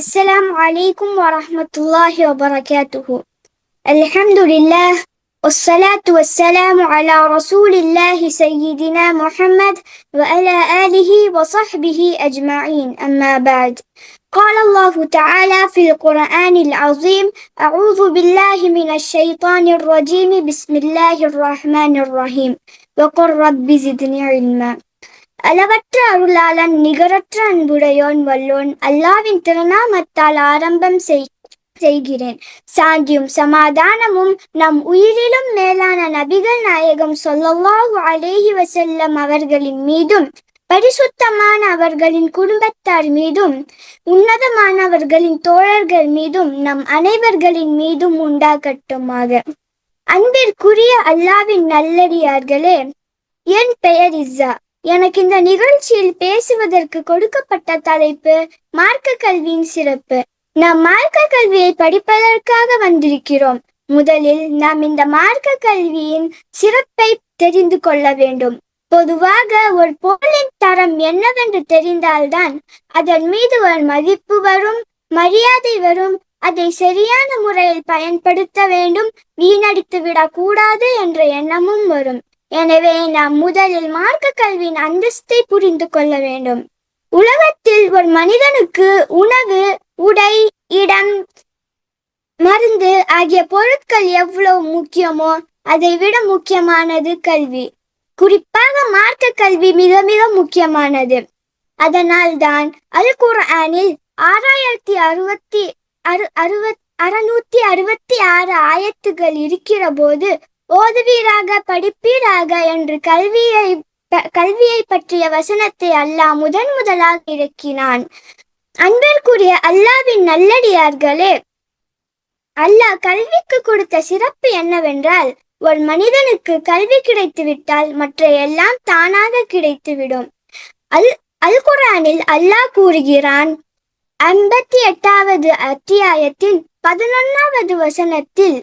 السلام عليكم ورحمة الله وبركاته. الحمد لله والصلاة والسلام على رسول الله سيدنا محمد وعلى آله وصحبه أجمعين. أما بعد قال الله تعالى في القرآن العظيم أعوذ بالله من الشيطان الرجيم. بسم الله الرحمن الرحيم. وقل رب زدني علما. அளவற்ற அருளாளன் நிகரற்ற அன்புடையோன் வல்லோன் அல்லாவின் திருநாமத்தால் ஆரம்பம் செய் செய்கிறேன். சாந்தியும் சமாதானமும் நம் உயிரிலும் மேலான நபிகள் நாயகம் சொல்லவாஹு அலேஹி வசல்லம் அவர்களின் மீதும் பரிசுத்தமான அவர்களின் குடும்பத்தார் மீதும் உன்னதமானவர்களின் தோழர்கள் மீதும் நம் அனைவர்களின் மீதும் உண்டாகட்டுமாக. அன்பிற்குரிய அல்லாவின் நல்லடியார்களே என் பெயர் இஸ்ஸா. எனக்கு இந்த நிகழ்ச்சியில் பேசுவதற்கு கொடுக்கப்பட்ட தலைப்பு மார்க்க கல்வியின் சிறப்பு. நாம் மார்க்க கல்வியை படிப்பதற்காக வந்திருக்கிறோம். முதலில் நாம் இந்த மார்க்க கல்வியின் சிறப்பை தெரிந்து கொள்ள வேண்டும். பொதுவாக ஒரு பொருளின் தரம் என்னவென்று தெரிந்தால்தான் அதன் மீது ஒரு மதிப்பு வரும் மரியாதை வரும் அதை சரியான முறையில் பயன்படுத்த வேண்டும் வீணடித்து விடக்கூடாது என்ற எண்ணமும் வரும். எனவே நாம் முதலில் மார்க்க கல்வியின் அந்தஸ்தை புரிந்து கொள்ள வேண்டும். உலகத்தில் ஒரு மனிதனுக்கு உணவு உடை இடம் மருந்து ஆகிய பொருட்கள் எவ்வளவு முக்கியமோ அதை விட முக்கியமானது கல்வி. குறிப்பாக மார்க்க கல்வி மிக மிக முக்கியமானது. அதனால் தான் அல் குர்ஆனில் ஆறாயிரத்தி அறுபத்தி அறு அறுபத் அறுநூத்தி அறுபத்தி ஆறு ஆயத்துகள் இருக்கிற போது ஓதுவீராக படிப்பீராக என்று கல்வியை கல்வியை பற்றிய வசனத்தை அல்லாஹ் முதன் முதலாக இறக்கினான். அன்பிற்குரிய அல்லாவின் நல்லடியார்களே அல்லாஹ் கல்விக்கு கொடுத்த சிறப்பு என்னவென்றால் ஒரு மனிதனுக்கு கல்வி கிடைத்து விட்டால் மற்ற எல்லாம் தானாக கிடைத்துவிடும் அல் அல் குரானில் அல்லாஹ் கூறுகிறான் ஐம்பத்தி எட்டாவது அத்தியாயத்தின் பதினொன்னாவது வசனத்தில்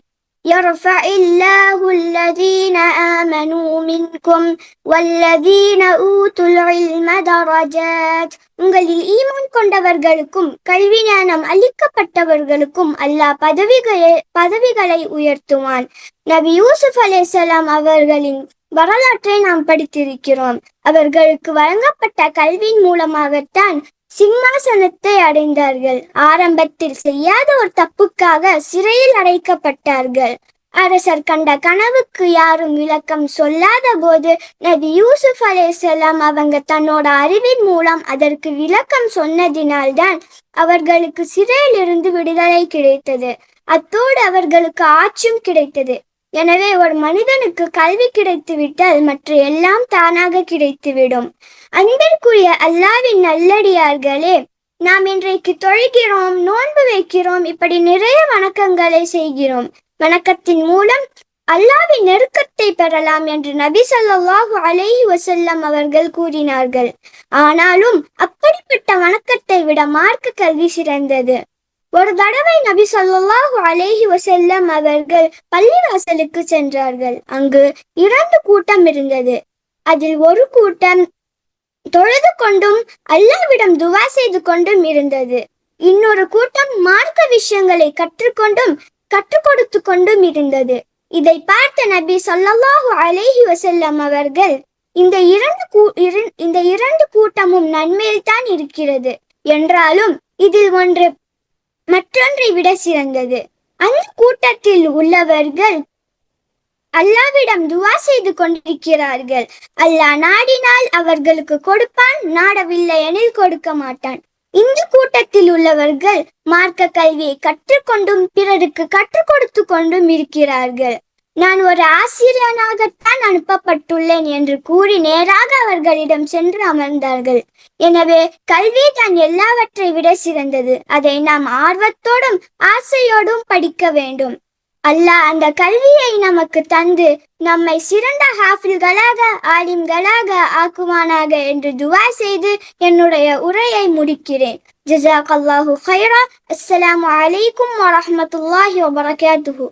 يرفع الله الذين آمنوا منكم والذين أوتوا العلم درجات உங்களில் ஈமான் கொண்டவர்களுக்கும் கல்வி ஞானம் அளிக்கப்பட்டவர்களுக்கும் அல்லாஹ் பதவிகளை பதவிகளை உயர்த்துவான் நபி யூசுப் அலேசலாம் அவர்களின் வரலாற்றை நாம் படித்திருக்கிறோம் அவர்களுக்கு வழங்கப்பட்ட கல்வியின் மூலமாகத்தான் சிம்மாசனத்தை அடைந்தார்கள். ஆரம்பத்தில் செய்யாத ஒரு தப்புக்காக சிறையில் அடைக்கப்பட்டார்கள். அரசர் கண்ட கனவுக்கு யாரும் விளக்கம் சொல்லாத போது நபி யூசுப் அலேசலாம் அவங்க தன்னோட அறிவின் மூலம் அதற்கு விளக்கம் சொன்னதினால்தான் அவர்களுக்கு சிறையில் இருந்து விடுதலை கிடைத்தது. அத்தோடு அவர்களுக்கு ஆட்சியும் கிடைத்தது. எனவே ஒரு மனிதனுக்கு கல்வி கிடைத்துவிட்டால் மற்ற எல்லாம் தானாக கிடைத்துவிடும். அன்பிற்குரிய அல்லாவின் நல்லடியார்களே நாம் இன்றைக்கு தொழுகிறோம் நோன்பு வைக்கிறோம் இப்படி நிறைய வணக்கங்களை செய்கிறோம். வணக்கத்தின் மூலம் அல்லாவின் நெருக்கத்தை பெறலாம் என்று நபி சொல்லாஹு அலைஹி வசல்லம் அவர்கள் கூறினார்கள். ஆனாலும் அப்படிப்பட்ட வணக்கத்தை விட மார்க்க கல்வி சிறந்தது. ஒரு தடவை நபி சொல்லாஹு அலேஹி வசல்லம் அவர்கள் பள்ளிவாசலுக்கு சென்றார்கள். அங்கு இரண்டு கூட்டம் இருந்தது. அதில் ஒரு கூட்டம் தொழுது கொண்டும் அல்லாவிடம் துவா செய்து கொண்டும் இருந்தது. இன்னொரு கூட்டம் மார்க்க விஷயங்களை கற்றுக்கொண்டும் கற்றுக் கொடுத்து கொண்டும் இருந்தது. இதை பார்த்த நபி சொல்லாஹு அலேஹி வசல்லம் அவர்கள் இந்த இரண்டு இந்த இரண்டு கூட்டமும் நன்மையில் தான் இருக்கிறது. என்றாலும் இதில் ஒன்று மற்றொன்றை விட சிறந்தது. அந்த கூட்டத்தில் உள்ளவர்கள் அல்லாவிடம் துவா செய்து கொண்டிருக்கிறார்கள். அல்லாஹ் நாடினால் அவர்களுக்கு கொடுப்பான் நாடவில்லை எனில் கொடுக்க மாட்டான். இந்த கூட்டத்தில் உள்ளவர்கள் மார்க்க கல்வியை கற்றுக்கொண்டும் பிறருக்கு கற்றுக் கொடுத்து கொண்டும் இருக்கிறார்கள். நான் ஒரு ஆசிரியனாகத்தான் அனுப்பப்பட்டுள்ளேன் என்று கூறி நேராக அவர்களிடம் சென்று அமர்ந்தார்கள். எனவே கல்வி தான் எல்லாவற்றை விட சிறந்தது. அதை நாம் ஆர்வத்தோடும் ஆசையோடும் படிக்க வேண்டும். அல்லாஹ் அந்த கல்வியை நமக்கு தந்து நம்மை சிறந்த ஹாஃபில்களாக ஆலிம்களாக ஆக்குவானாக என்று துவா செய்து என்னுடைய உரையை முடிக்கிறேன். ஜசாக் அல்லாஹு ஹைரா அஸ்ஸலாமு அலைக்கும் வரஹமத்துல்லாஹி வபரகாத்துஹு